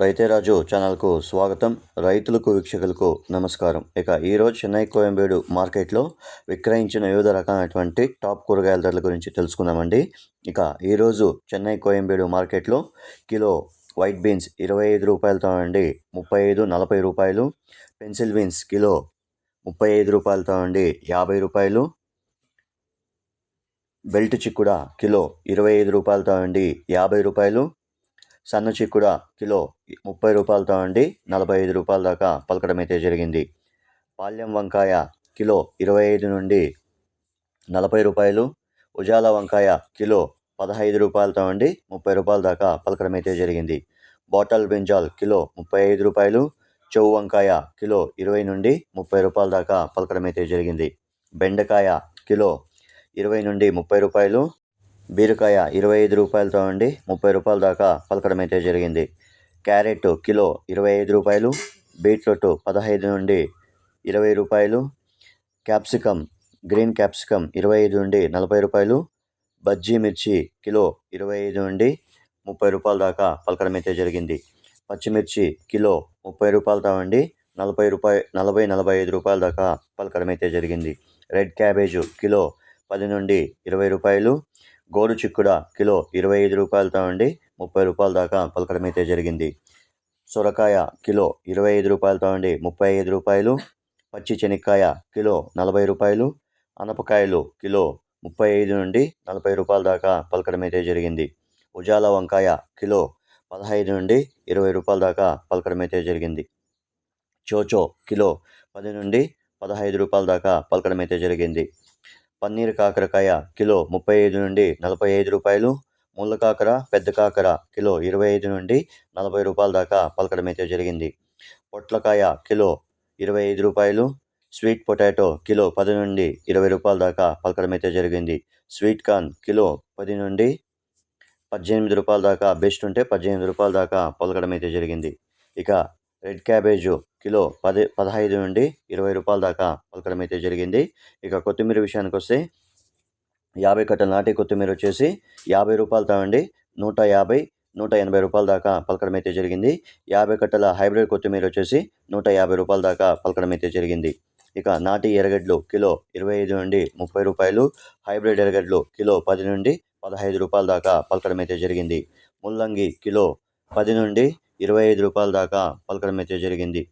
రైతే రాజు ఛానల్కు స్వాగతం. రైతులకు వీక్షకులకు నమస్కారం. ఇక ఈరోజు చెన్నై కోయంబేడు మార్కెట్లో విక్రయించిన వివిధ రకాలైనటువంటి టాప్ కూరగాయల ధరల గురించి తెలుసుకుందామండి. ఇక ఈరోజు చెన్నై కోయంబేడు మార్కెట్లో కిలో వైట్ బీన్స్ ఇరవై ఐదు రూపాయలతో అండి ముప్పై ఐదు నలభై రూపాయలు. పెన్సిల్ బీన్స్ కిలో ముప్పై ఐదు రూపాయలతో అండి యాభై రూపాయలు. బెల్ట్ చిక్కుడ కిలో ఇరవై ఐదు రూపాయలతో అండి యాభై రూపాయలు. సన్న చిక్కుడ కిలో ముప్పై రూపాయలతో అండి నలభై ఐదు రూపాయల దాకా పలకడం అయితే జరిగింది. పాల్యం వంకాయ కిలో ఇరవై ఐదు నుండి నలభై రూపాయలు ఉజాల వంకాయ కిలో పదహైదు రూపాయలతో అండి ముప్పై రూపాయల దాకా పలకడం అయితే జరిగింది. బాటల్ బ్రింజాల్ కిలో ముప్పై ఐదు రూపాయలు చెవు వంకాయ కిలో ఇరవై నుండి ముప్పై రూపాయల దాకా పలకడం అయితే జరిగింది. బెండకాయ కిలో ఇరవై నుండి ముప్పై రూపాయలు బీరకాయ ఇరవై ఐదు రూపాయలతో అండి ముప్పై రూపాయల దాకా పలకడం అయితే జరిగింది. క్యారెట్ కిలో ఇరవై ఐదు రూపాయలు బీట్రూట్ పదహైదు నుండి ఇరవై రూపాయలు క్యాప్సికమ్ గ్రీన్ క్యాప్సికమ్ ఇరవై ఐదు నుండి నలభై రూపాయలు బజ్జీ మిర్చి కిలో ఇరవై ఐదు నుండి ముప్పై రూపాయల దాకా పలకడం అయితే జరిగింది. పచ్చిమిర్చి కిలో ముప్పై రూపాయలతో అండి నలభై రూపాయ నలభై నలభై ఐదు రూపాయల దాకా పలకడం అయితే జరిగింది. రెడ్ క్యాబేజు కిలో పది నుండి ఇరవై రూపాయలు గోరు చిక్కుడ కిలో ఇరవై ఐదు రూపాయలతో అండి ముప్పై రూపాయల దాకా పలకడం అయితే జరిగింది. సొరకాయ కిలో ఇరవై ఐదు రూపాయలతో అండి ముప్పై ఐదు రూపాయలు పచ్చి శనక్కాయ కిలో నలభై రూపాయలు అనపకాయలు కిలో ముప్పై ఐదు నుండి నలభై రూపాయల దాకా పలకడం అయితే జరిగింది. ఉజాల వంకాయ కిలో పదహైదు నుండి ఇరవై రూపాయల దాకా పలకడమైతే జరిగింది. చోచో కిలో పది నుండి పదహైదు రూపాయల దాకా పలకడం అయితే జరిగింది. పన్నీర్ కాకరకాయ కిలో ముప్పై ఐదు నుండి నలభై ఐదు రూపాయలు ముళ్ళ కాకర పెద్ద కాకర కిలో ఇరవై ఐదు నుండి నలభై రూపాయల దాకా పలకడం అయితే జరిగింది. పొట్లకాయ కిలో ఇరవై ఐదు రూపాయలు స్వీట్ పొటాటో కిలో పది నుండి ఇరవై రూపాయల దాకా పలకడం అయితే జరిగింది. స్వీట్ కార్న్ కిలో పది నుండి పద్దెనిమిది రూపాయల దాకా బెస్ట్ ఉంటే పద్దెనిమిది రూపాయల దాకా పలకడం అయితే జరిగింది. ఇక రెడ్ క్యాబేజు కిలో పది పదహైదు నుండి ఇరవై రూపాయల దాకా పలకడం అయితే జరిగింది. ఇక కొత్తిమీర విషయానికి వస్తే యాభై కట్టల నాటి కొత్తిమీర వచ్చేసి యాభై రూపాయలతో అండి నూట యాభై నూట ఎనభై రూపాయల దాకా పలకడం అయితే జరిగింది. యాభై కట్టల హైబ్రిడ్ కొత్తిమీర వచ్చేసి నూట యాభై రూపాయల దాకా పలకడం అయితే జరిగింది. ఇక నాటి ఎర్రగడ్డలు కిలో ఇరవై ఐదు నుండి ముప్పై రూపాయలు హైబ్రిడ్ ఎర్రగడ్డలు కిలో పది నుండి పదహైదు రూపాయల దాకా పలకడం అయితే జరిగింది. ముల్లంగి కిలో పది నుండి ఇరవై ఐదు రూపాయల దాకా పలకడం అయితే జరిగింది.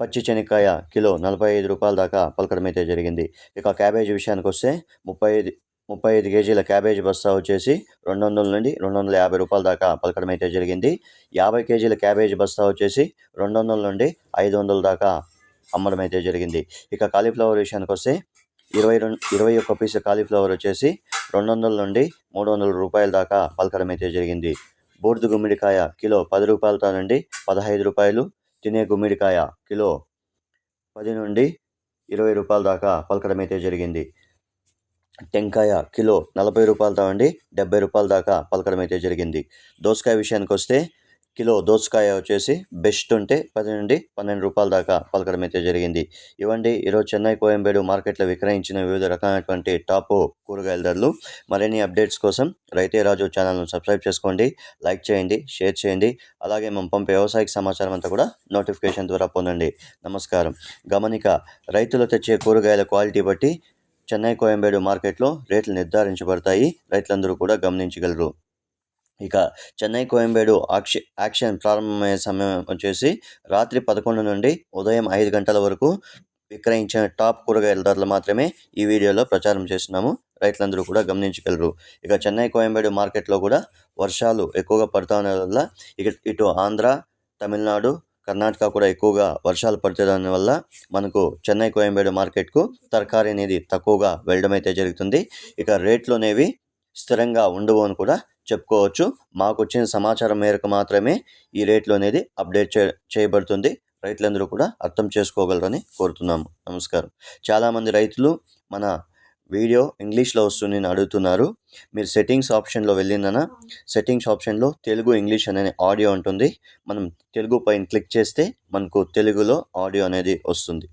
పచ్చి శనక్కాయ కిలో నలభై ఐదు రూపాయల దాకా పలకడం అయితే జరిగింది. ఇక క్యాబేజీ విషయానికి వస్తే ముప్పై ఐదు ముప్పై ఐదు కేజీల క్యాబేజీ బస్తా వచ్చేసి రెండు వందల నుండి రెండు వందల యాభై రూపాయల దాకా పలకడం అయితే జరిగింది. యాభై కేజీల క్యాబేజీ బస్తా వచ్చేసి రెండు వందల నుండి ఐదు వందల దాకా అమ్మడం అయితే జరిగింది. ఇక కాలీఫ్లవర్ విషయానికి వస్తే ఇరవై రెండు ఇరవై ఒక్క పీసు కాలీఫ్లవర్ వచ్చేసి రెండు వందల నుండి మూడు వందల రూపాయల దాకా పలకడం అయితే జరిగింది. బూడిద గుమ్మిడికాయ కిలో పది రూపాయలతో నుండి పదహైదు రూపాయలు తినే గుమ్మిడికాయ కిలో పది నుండి ఇరవై రూపాయల దాకా పలకడం అయితే జరిగింది. టెంకాయ కిలో నలభై రూపాయలతో నుండి డెబ్బై రూపాయల దాకా పలకడం అయితే జరిగింది. దోసకాయ విషయానికి వస్తే కిలో దోసకాయ వచ్చేసి బెస్ట్ ఉంటే పది నుండి పన్నెండు రూపాయల దాకా పలకడం అయితే జరిగింది. ఇవ్వండి ఈరోజు చెన్నై కోయంబేడు మార్కెట్లో విక్రయించిన వివిధ రకాలైనటువంటి టాప్ కూరగాయల ధరలు. మరిన్ని అప్డేట్స్ కోసం రైతే రాజు ఛానల్ను సబ్స్క్రైబ్ చేసుకోండి లైక్ చేయండి షేర్ చేయండి. అలాగే మేము పంపే వ్యవసాయ సమాచారం అంతా కూడా నోటిఫికేషన్ ద్వారా పొందండి. నమస్కారం. గమనిక రైతులు తెచ్చే కూరగాయల క్వాలిటీ బట్టి చెన్నై కోయంబేడు మార్కెట్లో రేట్లు నిర్ధారించబడతాయి. రైతులందరూ కూడా గమనించగలరు. ఇక చెన్నై కోయంబేడు ఆక్ష యాక్షన్ ప్రారంభమయ్యే సమయం వచ్చేసి రాత్రి పదకొండు నుండి ఉదయం ఐదు గంటల వరకు విక్రయించిన టాప్ కూరగాయల ధరలు మాత్రమే ఈ వీడియోలో ప్రచారం చేస్తున్నాము. రైతులందరూ కూడా గమనించగలరు. ఇక చెన్నై కోయంబేడు మార్కెట్లో కూడా వర్షాలు ఎక్కువగా పడుతూ వల్ల ఇక ఇటు ఆంధ్ర తమిళనాడు కర్ణాటక కూడా ఎక్కువగా వర్షాలు పడితే దానివల్ల మనకు చెన్నై కోయంబేడు మార్కెట్కు తరకారీ అనేది తక్కువగా వెళ్ళడం అయితే జరుగుతుంది. ఇక రేట్లు అనేవి స్థిరంగా ఉండవు అని కూడా చెప్పుకోవచ్చు. మాకు వచ్చిన సమాచారం మేరకు మాత్రమే ఈ రేట్లు అనేది అప్డేట్ చే చేయబడుతుంది. రైతులందరూ కూడా అర్థం చేసుకోగలరని కోరుతున్నాము. నమస్కారం. చాలామంది రైతులు మన వీడియో ఇంగ్లీష్లో వస్తుంది అని అడుగుతున్నారు. మీరు సెట్టింగ్స్ ఆప్షన్లో వెళ్ళిందన సెట్టింగ్స్ ఆప్షన్లో తెలుగు ఇంగ్లీష్ అనే ఆడియో ఉంటుంది. మనం తెలుగు పైన క్లిక్ చేస్తే మనకు తెలుగులో ఆడియో అనేది వస్తుంది.